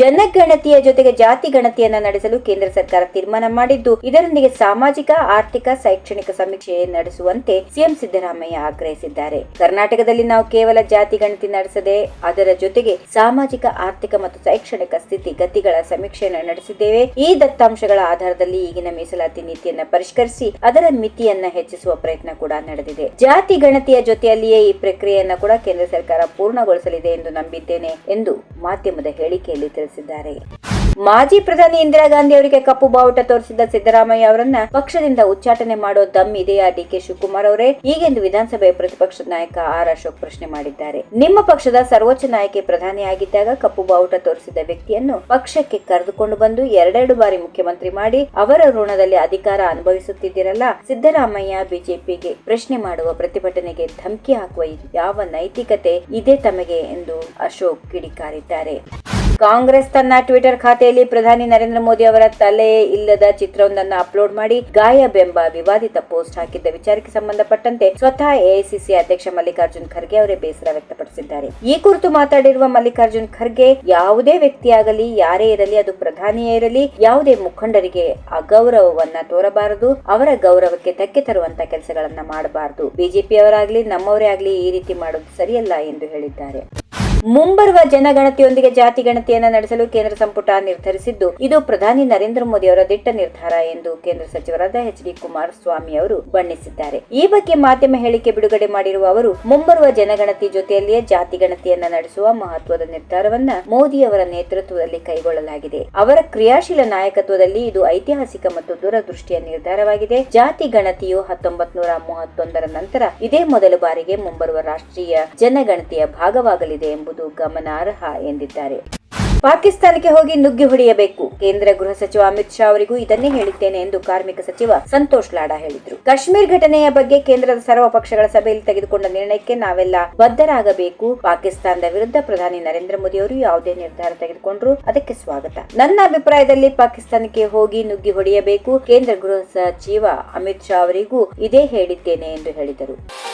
ಜನಗಣತಿಯ ಜೊತೆಗೆ ಜಾತಿ ಗಣತಿಯನ್ನ ನಡೆಸಲು ಕೇಂದ್ರ ಸರ್ಕಾರ ತೀರ್ಮಾನ ಮಾಡಿದ್ದು. ಇದರೊಂದಿಗೆ ಸಾಮಾಜಿಕ, ಆರ್ಥಿಕ, ಶೈಕ್ಷಣಿಕ ಸಮೀಕ್ಷೆ ನಡೆಸುವಂತೆ ಸಿಎಂ ಸಿದ್ದರಾಮಯ್ಯ ಆಗ್ರಹಿಸಿದ್ದಾರೆ. ಕರ್ನಾಟಕದಲ್ಲಿ ನಾವು ಕೇವಲ ಜಾತಿ ಗಣತಿ ನಡೆಸದೆ, ಅದರ ಜೊತೆಗೆ ಸಾಮಾಜಿಕ, ಆರ್ಥಿಕ ಮತ್ತು ಶೈಕ್ಷಣಿಕ ಸ್ಥಿತಿ ಗತಿಗಳ ಸಮೀಕ್ಷೆಯನ್ನು ನಡೆಸಿದ್ದೇವೆ. ಈ ದತ್ತಾಂಶಗಳ ಆಧಾರದಲ್ಲಿ ಈಗಿನ ಮೀಸಲಾತಿ ನೀತಿಯನ್ನ ಪರಿಷ್ಕರಿಸಿ, ಅದರ ಮಿತಿಯನ್ನ ಹೆಚ್ಚಿಸುವ ಪ್ರಯತ್ನ ಕೂಡ ನಡೆದಿದೆ. ಜಾತಿ ಗಣತಿಯ ಜೊತೆಯಲ್ಲಿಯೇ ಈ ಪ್ರಕ್ರಿಯೆಯನ್ನ ಕೂಡ ಕೇಂದ್ರ ಸರ್ಕಾರ ಪೂರ್ಣಗೊಳಿಸಲಿದೆ ಎಂದು ನಂಬಿದ್ದೇನೆ ಎಂದು ಮಾಧ್ಯಮದ ಹೇಳಿಕೆಯಲ್ಲಿ ತಿಳಿಸಿದ್ದಾರೆ. ಮಾಜಿ ಪ್ರಧಾನಿ ಇಂದಿರಾ ಗಾಂಧಿ ಅವರಿಗೆ ಕಪ್ಪು ಬಾವುಟ ತೋರಿಸಿದ ಸಿದ್ದರಾಮಯ್ಯ ಅವರನ್ನ ಪಕ್ಷದಿಂದ ಉಚ್ಚಾಟನೆ ಮಾಡೋ ದಮ್ ಇದೆಯಾ ಡಿಕೆ ಶಿವಕುಮಾರ್ ಅವರೇ? ಹೀಗೆಂದು ವಿಧಾನಸಭೆಯ ಪ್ರತಿಪಕ್ಷ ನಾಯಕ ಆರ್ ಅಶೋಕ್ ಪ್ರಶ್ನೆ ಮಾಡಿದ್ದಾರೆ. ನಿಮ್ಮ ಪಕ್ಷದ ಸರ್ವೋಚ್ಚ ನಾಯಕಿ ಪ್ರಧಾನಿಯಾಗಿದ್ದಾಗ ಕಪ್ಪು ಬಾವುಟ ತೋರಿಸಿದ ವ್ಯಕ್ತಿಯನ್ನು ಪಕ್ಷಕ್ಕೆ ಕರೆದುಕೊಂಡು ಬಂದು ಎರಡೆರಡು ಬಾರಿ ಮುಖ್ಯಮಂತ್ರಿ ಮಾಡಿ ಅವರ ಋಣದಲ್ಲಿ ಅಧಿಕಾರ ಅನುಭವಿಸುತ್ತಿದ್ದಿರಲ್ಲ, ಸಿದ್ದರಾಮಯ್ಯ ಬಿಜೆಪಿಗೆ ಪ್ರಶ್ನೆ ಮಾಡುವ ಪ್ರತಿಭಟನೆಗೆ ಧಮಕಿ ಹಾಕುವ ಯಾವ ನೈತಿಕತೆ ಇದೆ ತಮಗೆ ಎಂದು ಅಶೋಕ್ ಕಿಡಿಕಾರಿದ್ದಾರೆ. ಕಾಂಗ್ರೆಸ್ ತನ್ನ ಟ್ವಿಟರ್ ಖಾತೆಯಲ್ಲಿ ಪ್ರಧಾನಿ ನರೇಂದ್ರ ಮೋದಿ ಅವರ ತಲೆ ಇಲ್ಲದ ಚಿತ್ರವೊಂದನ್ನು ಅಪ್ಲೋಡ್ ಮಾಡಿ ಗಾಯಬೆಂಬ ವಿವಾದಿತ ಪೋಸ್ಟ್ ಹಾಕಿದ್ದ ವಿಚಾರಕ್ಕೆ ಸಂಬಂಧಪಟ್ಟಂತೆ ಸ್ವತಃ ಎಐಸಿಸಿ ಅಧ್ಯಕ್ಷ ಮಲ್ಲಿಕಾರ್ಜುನ್ ಖರ್ಗೆ ಅವರೇ ಬೇಸರ ವ್ಯಕ್ತಪಡಿಸಿದ್ದಾರೆ. ಈ ಕುರಿತು ಮಾತಾಡಿರುವ ಮಲ್ಲಿಕಾರ್ಜುನ್ ಖರ್ಗೆ, ಯಾವುದೇ ವ್ಯಕ್ತಿಯಾಗಲಿ ಯಾರೇ ಇರಲಿ, ಅದು ಪ್ರಧಾನಿಯೇ ಇರಲಿ, ಯಾವುದೇ ಮುಖಂಡರಿಗೆ ಅಗೌರವವನ್ನ ತೋರಬಾರದು, ಅವರ ಗೌರವಕ್ಕೆ ಧಕ್ಕೆ ತರುವಂತ ಕೆಲಸಗಳನ್ನ ಮಾಡಬಾರದು. ಬಿಜೆಪಿಯವರಾಗ್ಲಿ, ನಮ್ಮವರೇ ಆಗ್ಲಿ ಈ ರೀತಿ ಮಾಡೋದು ಸರಿಯಲ್ಲ ಎಂದು ಹೇಳಿದ್ದಾರೆ. ಮುಂಬರುವ ಜನಗಣತಿಯೊಂದಿಗೆ ಜಾತಿ ಗಣತಿಯನ್ನ ನಡೆಸಲು ಕೇಂದ್ರ ಸಂಪುಟ ನಿರ್ಧರಿಸಿದ್ದು, ಇದು ಪ್ರಧಾನಿ ನರೇಂದ್ರ ಮೋದಿ ಅವರ ದಿಟ್ಟ ನಿರ್ಧಾರ ಎಂದು ಕೇಂದ್ರ ಸಚಿವರಾದ ಎಚ್ ಡಿ ಕುಮಾರಸ್ವಾಮಿ ಅವರು ಬಣ್ಣಿಸಿದ್ದಾರೆ. ಈ ಬಗ್ಗೆ ಮಾಧ್ಯಮ ಹೇಳಿಕೆ ಬಿಡುಗಡೆ ಮಾಡಿರುವ ಅವರು, ಮುಂಬರುವ ಜನಗಣತಿ ಜೊತೆಯಲ್ಲಿಯೇ ಜಾತಿ ಗಣತಿಯನ್ನ ನಡೆಸುವ ಮಹತ್ವದ ನಿರ್ಧಾರವನ್ನ ಮೋದಿ ಅವರ ನೇತೃತ್ವದಲ್ಲಿ ಕೈಗೊಳ್ಳಲಾಗಿದೆ. ಅವರ ಕ್ರಿಯಾಶೀಲ ನಾಯಕತ್ವದಲ್ಲಿ ಇದು ಐತಿಹಾಸಿಕ ಮತ್ತು ದೂರದೃಷ್ಟಿಯ ನಿರ್ಧಾರವಾಗಿದೆ. ಜಾತಿ ಗಣತಿಯು ಹತ್ತೊಂಬತ್ ನೂರ ಮೂವತ್ತೊಂದರ ನಂತರ ಇದೇ ಮೊದಲ ಬಾರಿಗೆ ಮುಂಬರುವ ರಾಷ್ಟ್ರೀಯ ಜನಗಣತಿಯ ಭಾಗವಾಗಲಿದೆ ಎಂಬುದು ಗಮನಾರ್ಹ ಎಂದಿದ್ದಾರೆ. ಪಾಕಿಸ್ತಾನಕ್ಕೆ ಹೋಗಿ ನುಗ್ಗಿ ಹೊಡೆಯಬೇಕು. ಕೇಂದ್ರ ಗೃಹ ಸಚಿವ ಅಮಿತ್ ಶಾ ಅವರಿಗೂ ಇದನ್ನೇ ಹೇಳಿದ್ದೇನೆ ಎಂದು ಕಾರ್ಮಿಕ ಸಚಿವ ಸಂತೋಷ್ ಲಾಡಾ ಹೇಳಿದರು. ಕಾಶ್ಮೀರ್ ಘಟನೆಯ ಬಗ್ಗೆ ಕೇಂದ್ರದ ಸರ್ವ ಪಕ್ಷಗಳ ಸಭೆಯಲ್ಲಿ ತೆಗೆದುಕೊಂಡ ನಿರ್ಣಯಕ್ಕೆ ನಾವೆಲ್ಲ ಬದ್ಧರಾಗಬೇಕು. ಪಾಕಿಸ್ತಾನದ ವಿರುದ್ಧ ಪ್ರಧಾನಿ ನರೇಂದ್ರ ಮೋದಿ ಅವರು ಯಾವುದೇ ನಿರ್ಧಾರ ತೆಗೆದುಕೊಂಡ್ರು ಅದಕ್ಕೆ ಸ್ವಾಗತ. ನನ್ನ ಅಭಿಪ್ರಾಯದಲ್ಲಿ ಪಾಕಿಸ್ತಾನಕ್ಕೆ ಹೋಗಿ ನುಗ್ಗಿ ಹೊಡೆಯಬೇಕು. ಕೇಂದ್ರ ಗೃಹ ಸಚಿವ ಅಮಿತ್ ಶಾ ಅವರಿಗೂ ಇದೇ ಹೇಳಿದ್ದೇನೆ ಎಂದು ಹೇಳಿದರು.